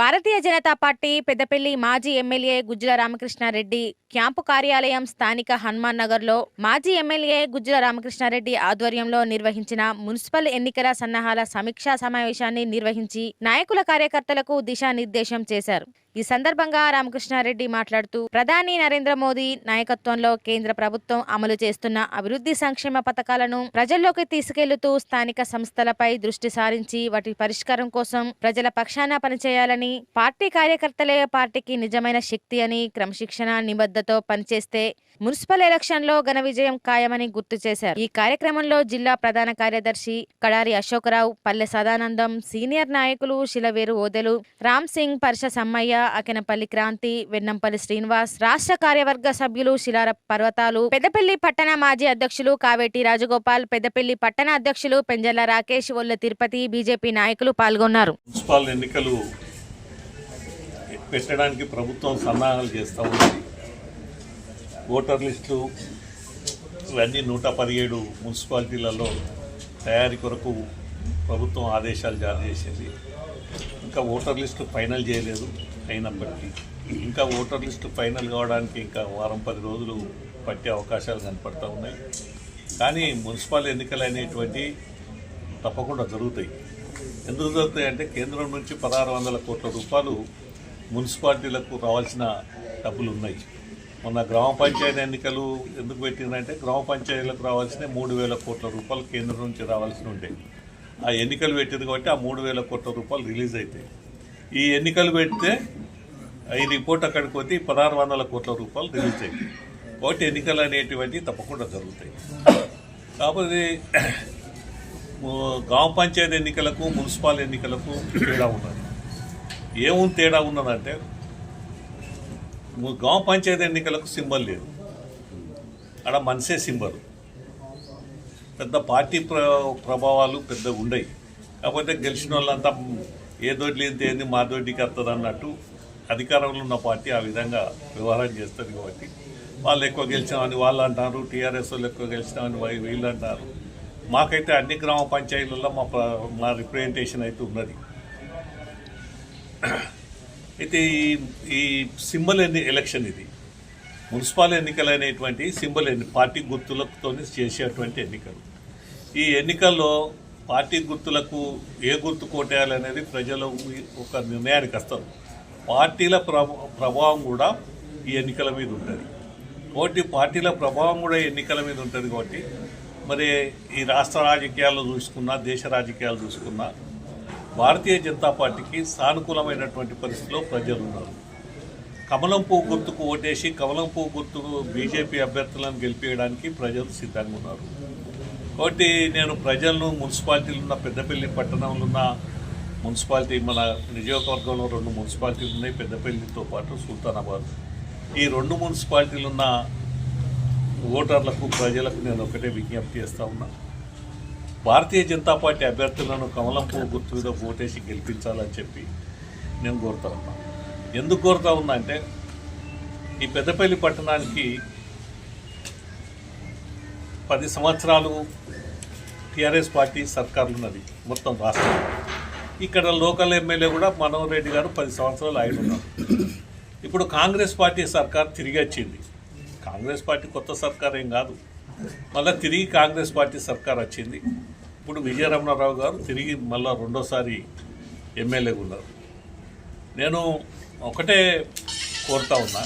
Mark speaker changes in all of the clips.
Speaker 1: Bharatiya Janata party Peddapalli మాజీ MLA Gujjula Ramakrishna Reddy camp కార్యాలయం స్థానిక హనుమాన్ నగర్లో మాజీ ఎమ్మెల్యే గుజ్జుల రామకృష్ణారెడ్డి ఆధ్వర్యంలో నిర్వహించిన మున్సిపల్ ఎన్నికల సన్నాహాల సమీక్షా సమావేశాన్ని నిర్వహించి నాయకుల కార్యకర్తలకు దిశానిర్దేశం చేశారు. ఈ సందర్భంగా రామకృష్ణారెడ్డి మాట్లాడుతూ ప్రధాని నరేంద్ర మోదీ నాయకత్వంలో కేంద్ర ప్రభుత్వం అమలు చేస్తున్న అభివృద్ధి సంక్షేమ పథకాలను ప్రజల్లోకి తీసుకెళ్ళుతూ స్థానిక సంస్థలపై దృష్టి సారించి వాటి పరిష్కారం కోసం ప్రజల పక్షాన పనిచేయాలని పార్టీ కార్యకర్తలే పార్టీకి నిజమైన శక్తి అని క్రమశిక్షణ నిబద్ధతో పనిచేస్తే మున్సిపల్ ఎలక్షన్లో ఘన విజయం ఖాయమని గుర్తు చేశారు. ఈ కార్యక్రమంలో జిల్లా ప్రధాన కార్యదర్శి కడారి అశోకరావు పల్లె సదానందం సీనియర్ నాయకులు శిలవేరు ఓదెలు రామ్ సింగ్ పర్ష సమ్మయ్య అకెనపల్లి క్రాంతి వెన్నంపల్లి శ్రీనివాస్ రాష్ట్ర కార్యవర్గ సభ్యులు శిలార పర్వతాలు పెద్దపల్లి పట్టణ మాజీ అధ్యక్షులు కావేటి రాజగోపాల్ పెద్దపల్లి పట్టణ అధ్యక్షులు పెంజల్ల రాకేష్ ఒల్ల తిరుపతి బీజేపీ నాయకులు పాల్గొన్నారు.
Speaker 2: మున్సిపల్ ఎన్నికలు పెట్టడానికి ప్రభుత్వం సన్నాహాలు చేస్తూ ఉంది. ఓటర్ లిస్టు ఇవన్నీ నూట పదిహేడు మున్సిపాలిటీలలో తయారీ కొరకు ప్రభుత్వం ఆదేశాలు జారీ చేసింది. ఇంకా ఓటర్ లిస్టు ఫైనల్ చేయలేదు. అయినప్పటికీ ఇంకా ఓటర్ లిస్టు ఫైనల్ కావడానికి ఇంకా వారం పది రోజులు పట్టే అవకాశాలు కనపడతా ఉన్నాయి. కానీ మున్సిపల్ ఎన్నికలు అనేటువంటి తప్పకుండా జరుగుతాయి. ఎందుకు జరుగుతాయి అంటే కేంద్రం నుంచి పదహారు వందల కోట్ల రూపాయలు మున్సిపాలిటీలకు రావాల్సిన డబ్బులు ఉన్నాయి. మొన్న గ్రామ పంచాయతీ ఎన్నికలు ఎందుకు పెట్టిందంటే గ్రామ పంచాయతీలకు రావాల్సిన మూడు వేల కోట్ల రూపాయలు కేంద్రం నుంచి రావాల్సి ఉంటాయి ఆ ఎన్నికలు పెట్టింది కాబట్టి ఆ మూడు వేల కోట్ల రూపాయలు రిలీజ్ అవుతాయి ఈ ఎన్నికలు పెడితే ఈ రిపోర్ట్ అక్కడికి పోతే పదహారు వందల కోట్ల రూపాయలు రిలీజ్ అవుతాయి కాబట్టి ఎన్నికలు అనేటువంటివి తప్పకుండా జరుగుతాయి. కాకపోతే గ్రామ పంచాయతీ ఎన్నికలకు మున్సిపల్ ఎన్నికలకు తేడా ఉన్నది. ఏముంది తేడా ఉన్నదంటే గ్రామ పంచాయతీ ఎన్నికలకు సింబల్ లేదు. అక్కడ మనసే సింబల్. పెద్ద పార్టీ ప్ర ప్రభావాలు పెద్ద ఉండయి కాకపోతే గెలిచిన వాళ్ళంతా ఏ దొడ్లు ఎంత ఏంది మా దొడ్డికి వస్తుంది అన్నట్టు అధికారంలో ఉన్న పార్టీ ఆ విధంగా వ్యవహారం చేస్తుంది కాబట్టి వాళ్ళు ఎక్కువ గెలిచామని వాళ్ళు అంటారు టీఆర్ఎస్ వాళ్ళు ఎక్కువ గెలిచినామని వీళ్ళు అంటారు. మాకైతే అన్ని గ్రామ పంచాయతీలలో మా ప్ర- మా రిప్రజెంటేషన్ అయితే ఉన్నది. అయితే ఈ ఈ సింబల్ ఎన్ని ఎలక్షన్ ఇది. మున్సిపల్ ఎన్నికలు అనేటువంటి సింబల్ ఎన్ని పార్టీ గుర్తులతో చేసేటువంటి ఎన్నికలు. ఈ ఎన్నికల్లో పార్టీ గుర్తులకు ఏ గుర్తు కోటేయాలనేది ప్రజలు ఒక నిర్ణయానికి వస్తారు. పార్టీల ప్రభ- ప్రభావం కూడా ఈ ఎన్నికల మీద ఉంటుంది. కాబట్టి పార్టీల ప్రభావం కూడా ఎన్నికల మీద ఉంటుంది కాబట్టి మరి ఈ రాష్ట్ర రాజకీయాలు చూసుకున్నా దేశ రాజకీయాలు చూసుకున్నా భారతీయ జనతా పార్టీకి సానుకూలమైనటువంటి పరిస్థితిలో ప్రజలు ఉన్నారు. కమలం పువ్వు గుర్తుకు ఓటేసి కమలం పువ్వు గుర్తుకు బీజేపీ అభ్యర్థులను గెలిపించడానికి ప్రజలు సిద్ధంగా ఉన్నారు. కాబట్టి నేను ప్రజలను మున్సిపాలిటీలు ఉన్న పెద్దపల్లి పట్టణంలో ఉన్న మున్సిపాలిటీ మన నియోజకవర్గంలో రెండు మున్సిపాలిటీలు ఉన్నాయి పెద్దపల్లితో పాటు సుల్తానాబాద్. ఈ రెండు మున్సిపాలిటీలు ఉన్న ఓటర్లకు ప్రజలకు నేను ఒకటే విజ్ఞప్తి చేస్తా ఉన్నా. భారతీయ జనతా పార్టీ అభ్యర్థులను కమలంపూ గుర్తు మీద ఓటేసి గెలిపించాలని చెప్పి నేను కోరుతా ఉన్నా. ఎందుకు కోరుతా ఉన్నా అంటే ఈ పెద్దపల్లి పట్టణానికి పది సంవత్సరాలు టీఆర్ఎస్ పార్టీ సర్కార్లు ఉన్నది మొత్తం రాష్ట్రం. ఇక్కడ లోకల్ ఎమ్మెల్యే కూడా మనోహర్ రెడ్డి గారు పది సంవత్సరాలు ఆయన ఉన్నారు ఇప్పుడు కాంగ్రెస్ పార్టీ సర్కార్ తిరిగి వచ్చింది. కాంగ్రెస్ పార్టీ కొత్త సర్కార్ ఏం కాదు. మళ్ళీ తిరిగి కాంగ్రెస్ పార్టీ సర్కార్ వచ్చింది. ఇప్పుడు విజయరమణారావు గారు తిరిగి మళ్ళీ రెండోసారి ఎమ్మెల్యేగా ఉన్నారు. నేను ఒకటే కోరుతా ఉన్నా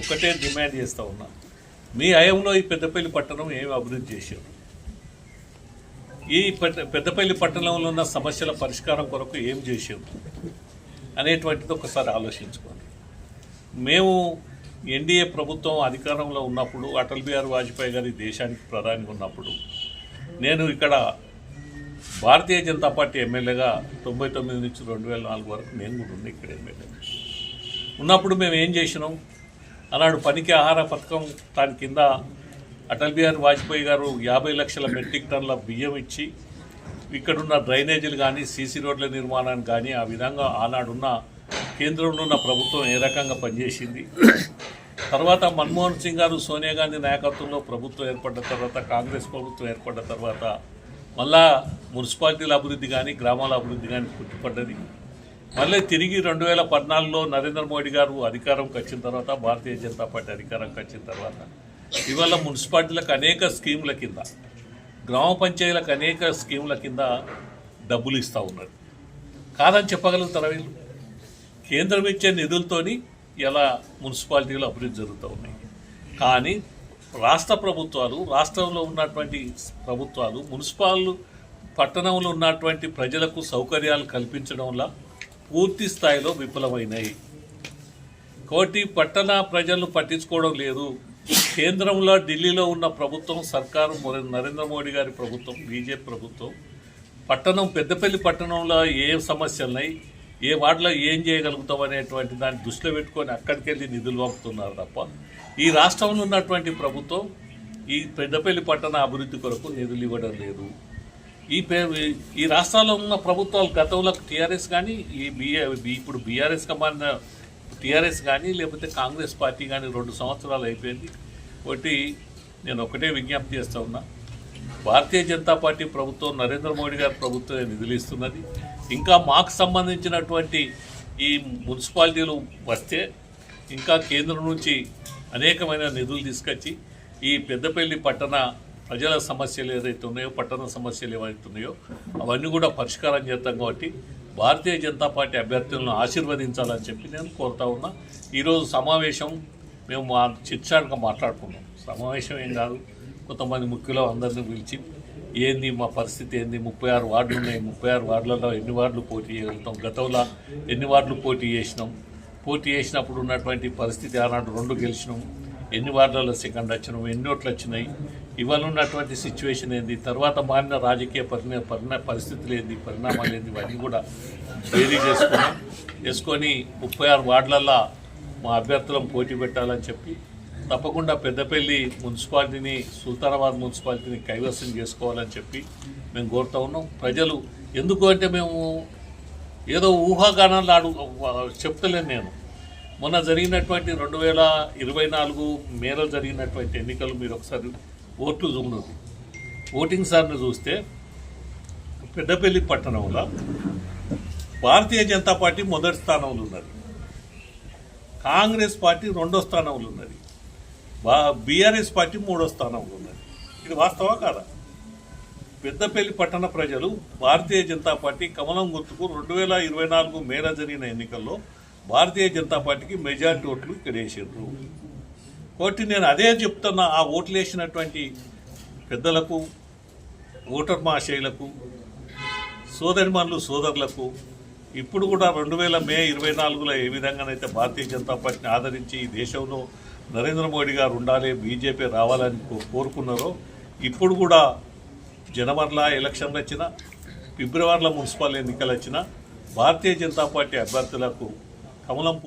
Speaker 2: ఒకటే డిమాండ్ చేస్తూ ఉన్నా. మీ హయంలో ఈ పెద్దపల్లి పట్టణం ఏమి అభివృద్ధి చేశారు? ఈ పెద్దపల్లి పట్టణంలో ఉన్న సమస్యల పరిష్కారం కొరకు ఏం చేశారు? అనేటువంటిది ఒకసారి ఆలోచించుకోండి. మేము ఎన్డీఏ ప్రభుత్వం అధికారంలో ఉన్నప్పుడు అటల్ బిహారీ వాజ్పేయి గారి దేశానికి ప్రధాని ఉన్నప్పుడు నేను ఇక్కడ భారతీయ జనతా పార్టీ ఎమ్మెల్యేగా తొంభై తొమ్మిది నుంచి రెండు వేల నాలుగు వరకు నేను కూడా ఉన్నా ఇక్కడ ఎమ్మెల్యే ఉన్నప్పుడు మేము ఏం చేసినాం? ఆనాడు పనికి ఆహార పథకం దాని కింద అటల్ బిహారీ వాజ్పేయి గారు యాభై లక్షల మెట్రిక్ టన్నుల బియ్యం ఇచ్చి ఇక్కడున్న డ్రైనేజీలు కానీ సీసీ రోడ్ల నిర్మాణాన్ని కానీ ఆ విధంగా ఆనాడున్న కేంద్రంలో ఉన్న ప్రభుత్వం ఏ రకంగా పనిచేసింది. తర్వాత మన్మోహన్ సింగ్ గారు సోనియా గాంధీ నాయకత్వంలో ప్రభుత్వం ఏర్పడ్డ తర్వాత కాంగ్రెస్ ప్రభుత్వం ఏర్పడ్డ తర్వాత మళ్ళా మున్సిపాలిటీల అభివృద్ధి కానీ గ్రామాల అభివృద్ధి కానీ పుట్టిపడ్డది. మళ్ళీ తిరిగి రెండు వేల పద్నాలుగులో నరేంద్ర మోడీ గారు అధికారంకి వచ్చిన తర్వాత భారతీయ జనతా పార్టీ అధికారంకి వచ్చిన తర్వాత ఇవాళ మున్సిపాలిటీలకు అనేక స్కీముల కింద గ్రామ పంచాయతీలకు అనేక స్కీముల కింద డబ్బులు ఇస్తూ ఉన్నారు. కాదని చెప్పగలుగుతారా వీళ్ళు? కేంద్రం ఇచ్చే నిధులతోని ఇలా మున్సిపాలిటీలు అభివృద్ధి జరుగుతూ ఉన్నాయి. కానీ రాష్ట్ర ప్రభుత్వాలు రాష్ట్రంలో ఉన్నటువంటి ప్రభుత్వాలు మున్సిపాల్ పట్టణంలో ఉన్నటువంటి ప్రజలకు సౌకర్యాలు కల్పించడంలో పూర్తి స్థాయిలో విఫలమైనాయి. కోటి పట్టణ ప్రజలు పట్టించుకోవడం లేదు. కేంద్రంలో ఢిల్లీలో ఉన్న ప్రభుత్వం సర్కారు నరేంద్ర మోడీ గారి ప్రభుత్వం బీజేపీ ప్రభుత్వం పట్టణం పెద్దపల్లి పట్టణంలో ఏ సమస్యలు ఉన్నాయి ఏ వాటిలో ఏం చేయగలుగుతాం అనేటువంటి దాన్ని దృష్టిలో పెట్టుకొని అక్కడికి వెళ్ళి నిధులు పంపుతున్నారు తప్ప ఈ రాష్ట్రంలో ఉన్నటువంటి ప్రభుత్వం ఈ పెద్దపల్లి పట్టణ అభివృద్ధి కొరకు నిధులు ఇవ్వడం లేదు. ఈ పే ఈ రాష్ట్రాల్లో ఉన్న ప్రభుత్వాలు గతంలో టీఆర్ఎస్ కానీ ఈ బిఆర్ ఇప్పుడు బీఆర్ఎస్గా మారిన టీఆర్ఎస్ కానీ లేకపోతే కాంగ్రెస్ పార్టీ కానీ రెండు సంవత్సరాలు అయిపోయింది. ఒకటి నేను ఒకటే విజ్ఞప్తి చేస్తూ ఉన్నా. భారతీయ జనతా పార్టీ ప్రభుత్వం నరేంద్ర మోడీ గారి ప్రభుత్వమే నిధులు ఇస్తున్నది ఇంకా మాకు సంబంధించినటువంటి ఈ మున్సిపాలిటీలు వస్తే ఇంకా కేంద్రం నుంచి అనేకమైన నిధులు తీసుకొచ్చి ఈ పెద్దపల్లి పట్టణ ప్రజల సమస్యలు ఏదైతే ఉన్నాయో పట్టణ సమస్యలు ఏవైతే ఉన్నాయో అవన్నీ కూడా పరిష్కారం చేస్తాం కాబట్టి భారతీయ జనతా పార్టీ అభ్యర్థులను ఆశీర్వదించాలని చెప్పి నేను కోరుతా ఉన్నా. ఈరోజు సమావేశం మేము మా చిట్చాటుగా మాట్లాడుకున్నాం. సమావేశం ఏం కాదు. కొంతమంది ముఖ్యులు అందరిని పిలిచి ఏంది మా పరిస్థితి ఏంది? ముప్పై ఆరు వార్డులు ఉన్నాయి. ముప్పై ఆరు వార్డులలో ఎన్ని వార్డులు పోటీ చేయగలుగుతాం? గతంలో ఎన్ని వార్డులు పోటీ చేసినాం? పోటీ చేసినప్పుడు ఉన్నటువంటి పరిస్థితి ఆనాడు రెండు గెలిచినాం. ఎన్ని వార్డులలో సెకండ్ వచ్చినాం ఎన్ని ఓట్లు వచ్చినాయి ఇవాళ ఉన్నటువంటి సిచ్యువేషన్ ఏంది తర్వాత మారిన రాజకీయ పరిణ పరిణ పరిస్థితులు ఏంది పరిణామాలు ఏంది ఇవన్నీ కూడా బేరీ చేసుకున్నాం. చేసుకొని ముప్పై ఆరు వార్డులలో మా అభ్యర్థులను పోటీ పెట్టాలని చెప్పి తప్పకుండా పెద్దపల్లి మున్సిపాలిటీని సుల్తానాబాద్ మున్సిపాలిటీని కైవసం చేసుకోవాలని చెప్పి మేము కోరుతా ఉన్నాం. ప్రజలు ఎందుకు అంటే మేము ఏదో ఊహాగానాలు ఆడు చెప్తలేను నేను. మొన్న జరిగినటువంటి రెండు వేల ఇరవై నాలుగు మేలో జరిగినటువంటి ఎన్నికలు మీరు ఒకసారి ఓట్లు చూడండి. ఓటింగ్ సార్ని చూస్తే పెద్దపల్లి పట్టణంలో భారతీయ జనతా పార్టీ మొదటి స్థానంలో ఉన్నది. కాంగ్రెస్ పార్టీ రెండో స్థానంలో ఉన్నది. బా బీఆర్ఎస్ పార్టీ మూడో స్థానంలో ఉన్నది. ఇది వాస్తవా కాదా? పెద్దపల్లి పట్టణ ప్రజలు భారతీయ జనతా పార్టీ కమలం గుర్తుకు రెండు వేల ఇరవై నాలుగు మేర జరిగిన ఎన్నికల్లో భారతీయ జనతా పార్టీకి మెజార్టీ ఓట్లు ఇక్కడ వేసారు కాబట్టి నేను అదే చెప్తున్నా ఆ ఓట్లు వేసినటువంటి పెద్దలకు ఓటర్ మహాశయులకు సోదరిమణులు సోదరులకు ఇప్పుడు కూడా రెండు వేల మే ఇరవై నాలుగులో ఏ విధంగానైతే భారతీయ జనతా పార్టీని ఆదరించి ఈ దేశంలో నరేంద్ర మోడీ గారు ఉండాలి బీజేపీ రావాలని కోరుకున్నారో ఇప్పుడు కూడా జనవరిలో ఎలక్షన్లు వచ్చినా ఫిబ్రవరిలో మున్సిపల్ ఎన్నికలు వచ్చినా భారతీయ జనతా పార్టీ అభ్యర్థులకు cảm ơn ông